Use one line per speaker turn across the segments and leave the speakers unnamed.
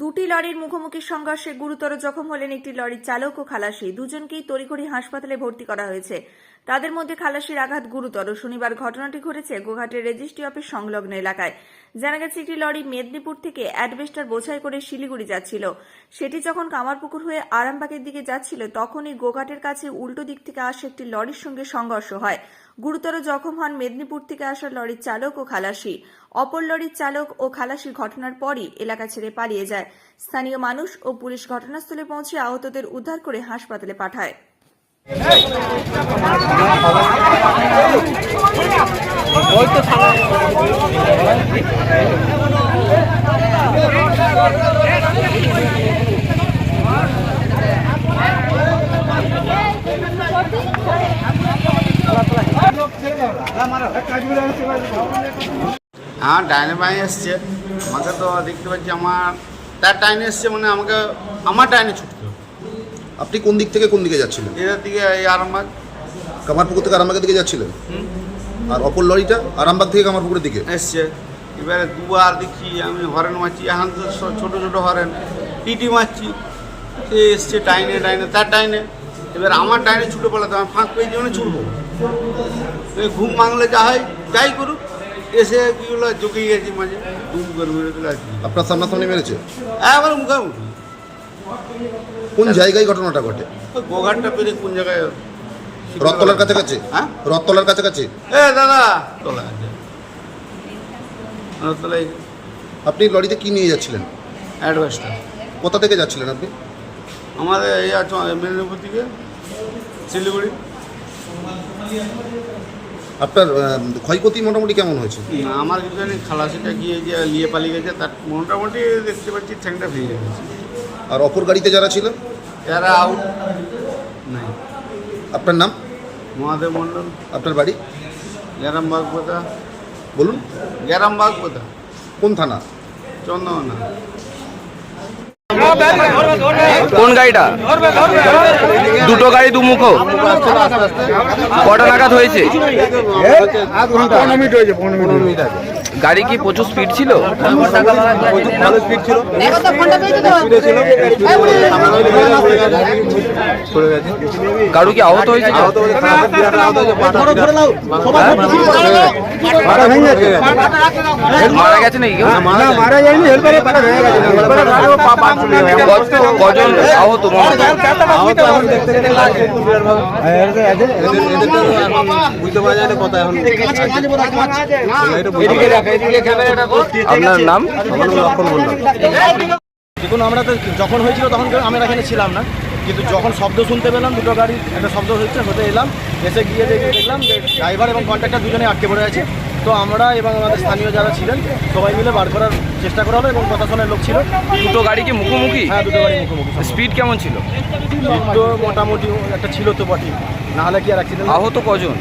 দুটি লরির মুখোমুখি সংঘর্ষে গুরুতর জখম হলেন একটি লরির চালক ও খালাসি। দুজনকেই তড়িঘড়ি হাসপাতালে ভর্তি করা হয়েছে। তাদের মধ্যে খালাসির আঘাত গুরুতর। শনিবার ঘটনাটি ঘটেছে গোঘাটের রেজিস্ট্রি অফিস সংলগ্ন এলাকায়। জানা গেছে, একটি লরি মেদিনীপুর থেকে অ্যাডভেস্টার বোঝাই করে শিলিগুড়ি যাচ্ছিল। সেটি যখন কামারপুকুর হয়ে আরামবাগের দিকে যাচ্ছিল, তখনই গোঘাটের কাছে উল্টো দিক থেকে আসা একটি লরির সঙ্গে সংঘর্ষ হয়। গুরুতর জখম হন মেদিনীপুর থেকে আসা লরির চালক ও খালাসি। অপর লরির চালক ও খালাসি ঘটনার পরই এলাকা ছেড়ে পালিয়ে যায়। স্থানীয় মানুষ ও পুলিশ ঘটনাস্থলে পৌঁছে আহতদের উদ্ধার করে হাসপাতালে পাঠায়।
আমার ডাইনে বাঁয়ে এসছে আমাকে তো দেখতে পাচ্ছি আমার তার ডাইনে এসছে মানে আমাকে আমার ডাইনে ছুটতে হবে।
আপনি কোন দিক থেকে কোন দিকে যাচ্ছিলেন?
এদের দিকে এই আরামবাগ।
কামারপুকুর থেকে আরামবাগের দিকে যাচ্ছিলেন? আর অপর লরিটা? আরামবাগ থেকে কামারপুকুরের দিকে?
এসছে। এবারে দুবার দেখছি আমি হরেন মারছি এখন তো ছোটো ছোটো হরেন। টিটি মারছি সে এসছে টাইনে টাইনে তার টাইনে এবার আমার টাইনে ছুটে পালাতে আমি ফাঁক পেয়ে যেমন ছুটবো। এই ঘুম মাংলে যা হয় যাই করুক এসে কিগুলো জুকিয়ে গেছি মাঝে দুম করে মেরে দিলে আর কি
আপনার সামনাসামনি মেরেছে?
একবার মুখামুখি
কোন জায়গায় ঘটনাটা ঘটে?
গোঘাটটা পেরে কোন জায়গায়
রথতলার কাছাকাছি?
হ্যাঁ?
রথতলার কাছাকাছি?
এ দাদা! তোলা আছে।
আপনি লরিতে কি নিয়ে যাচ্ছিলেন?
অ্যাডভাইসটা।
কোথা থেকে যাচ্ছিলেন আপনি?
আমাদের এই আছে মেদিনীপুর থেকে শিলিগুড়ি।
আপনার আহ, ক্ষয়ক্ষতি মোটামুটি কেমন হয়েছে?
না, আমার কিছু জানি খালাসিটা গিয়ে যে নিয়ে পালিয়ে গেছে তার মোটামুটি দেখতে পাচ্ছি ঠ্যাংটা ভেঙে গেছে।
আর অপর গাড়িতে যারা ছিল?
এরা আউট নাই।
আপনার নাম?
মহাদেব মণ্ডল।
আপনার বাড়ি? বলুন। কোন থানা?
চন্দ্রকোনা
কোন গাড়িটা? দুটো গাড়ি দু দুমুখো। কটা নাগাদ হয়েছে? গাড়ি কি প্রচুর স্পিড ছিল কারু কি আহত হয়েছে কেউ? মারা গেছে নাকি কজন আহত মনে হয়? আপনার নাম?
দেখুন আমরা তো যখন হয়েছিল তখন আমরা এখানে ছিলাম না। কিন্তু যখন শব্দ শুনতে পেলাম দুটো গাড়ি একটা শব্দ হচ্ছে হতে এলাম। এসে গিয়ে দেখে দেখলাম যে ড্রাইভার এবং কন্ট্রাক্টর দুজনে আটকে পড়ে আছে। তো আমরা এবং আমাদের স্থানীয় যারা ছিলেন সবাই মিলে বার করার চেষ্টা করা হলো এবং প্রশাসনের লোক ছিল।
দুটো গাড়ি কি মুখোমুখি?
হ্যাঁ দুটো গাড়ি মুখোমুখি
স্পিড কেমন ছিল?
তো মোটামুটি একটা ছিল তো বটেই। নাহলে কি আর অ্যাক্সিডেন্ট
আহত কজন?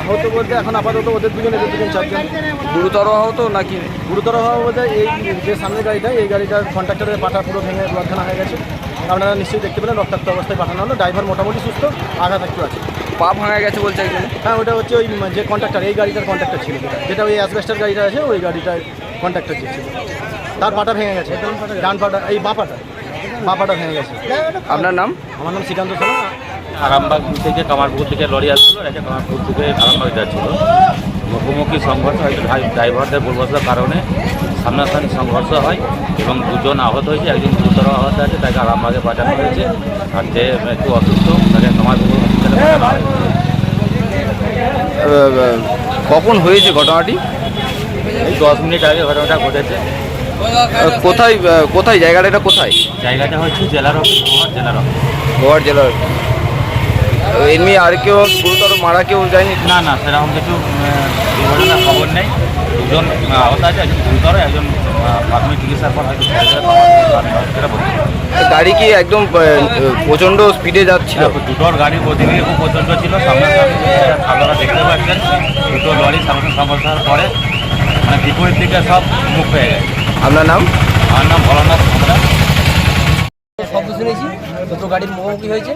আহত বলতে এখন আপাতত ওদের দুজন এদের দুজন চারজন।
গুরুতর আহত নাকি?
গুরুতর হওয়া বলতে এই যে সামনের গাড়িটা এই গাড়িটার কন্ট্রাক্টরের পাটা পুরো ভেঙে রক্ষণা হয়ে গেছে। আপনারা নিশ্চয়ই দেখতে পেলেন রক্তাক্ত অবস্থায় পাঠানো হলো। ড্রাইভার মোটামুটি সুস্থ আঘাত একটু আছে।
পা ভাঙা গেছে বলছে একজন
হ্যাঁ ওটা হচ্ছে ওই যে কন্ট্রাক্টর এই গাড়িটার কন্ট্রাক্টর ছিল যেটা। ওই অ্যাসবেস্টার গাড়িটা আছে ওই গাড়িটার কন্ট্রাক্টর যে ছিল। তার পাটা ভেঙে গেছে। ডান পাটা এই বাঁ পাটা বাঁ পাটা ভেঙে গেছে।
আপনার নাম?
আমার নাম শ্রীকান্ত সোনা।
আরামবাগ থেকে কামারপুকুর থেকে লরি আসছিল এটা কামারপুকুর থেকে আরামবাগ যাচ্ছিল। মুখোমুখি সংঘর্ষ হয়তো ড্রাই- ড্রাইভারদের ভুলবশতার কারণে সামনাসামনি সংঘর্ষ হয় এবং দুজন আহত হয়েছে একজন গুরুতর আহত আছে তাকে আরামবাগে পাঠানো হয়েছে। আর যে একটু অসুস্থ তাকে কামারপুকুর হসপিটালে
কখন হয়েছে ঘটনাটি?
এই দশ মিনিট আগে ঘটনাটা ঘটেছে।
কোথায় কোথায়? জায়গাটা এটা কোথায়?
জায়গাটা হচ্ছে জেলার অফিস জেলার অফিস।
গোয়ার জেলার এমনি আর কেউ গুরুতর মারা কেউ যায়নি?
না না সেরকম কিছু দুর্ঘটনার খবর নেই। দুজন আহ, আহত আছে একজন গুরুতর একজন প্রাথমিক চিকিৎসার পর।
গাড়ি কি একদম প্রচণ্ড স্পিডে যাচ্ছিল?
দুটোর গাড়ি গতিবেগ খুব প্রচণ্ড ছিল। সামনাসামনি যে আপনারা দেখতে পাচ্ছেন দুটো লরি সামনে সমস্যার পরে মানে বিপরীত দিকে সব মুখ হয়ে গেছে।
আপনার নাম?
আমার নাম ভোলানাথ আমরা
শব্দ শুনেছি? দুটো গাড়ির মুখোমুখি হয়েছে।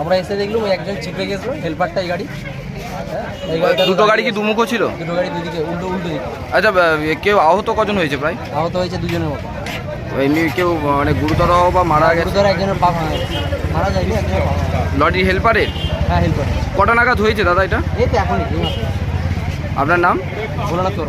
আমরা এসে দেখলাম ওই একজন ছিপে গেছিল হেল্পারটা এই গাড়ি। এই
দুটো গাড়ি কি দুমুখো ছিল?
দুটো গাড়ি দুদিকে উল্টো উল্টো দিক।
আচ্ছা কেউ আহত কজন হয়েছে প্রায়?
আহত হয়েছে দুজনের মতো।
এমনি কেউ মানে গুরুতর বা মারা গেছে?
গুরুতর একজনের পা। মারা যায়নি একজনের
লরির হেল্পারের
হ্যাঁ হেল্প
কটা নাগাদ হয়েছে দাদা এটা?
এই তো এখনই।
আপনার নাম?
না তোর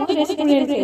রেস্টুরেন্টে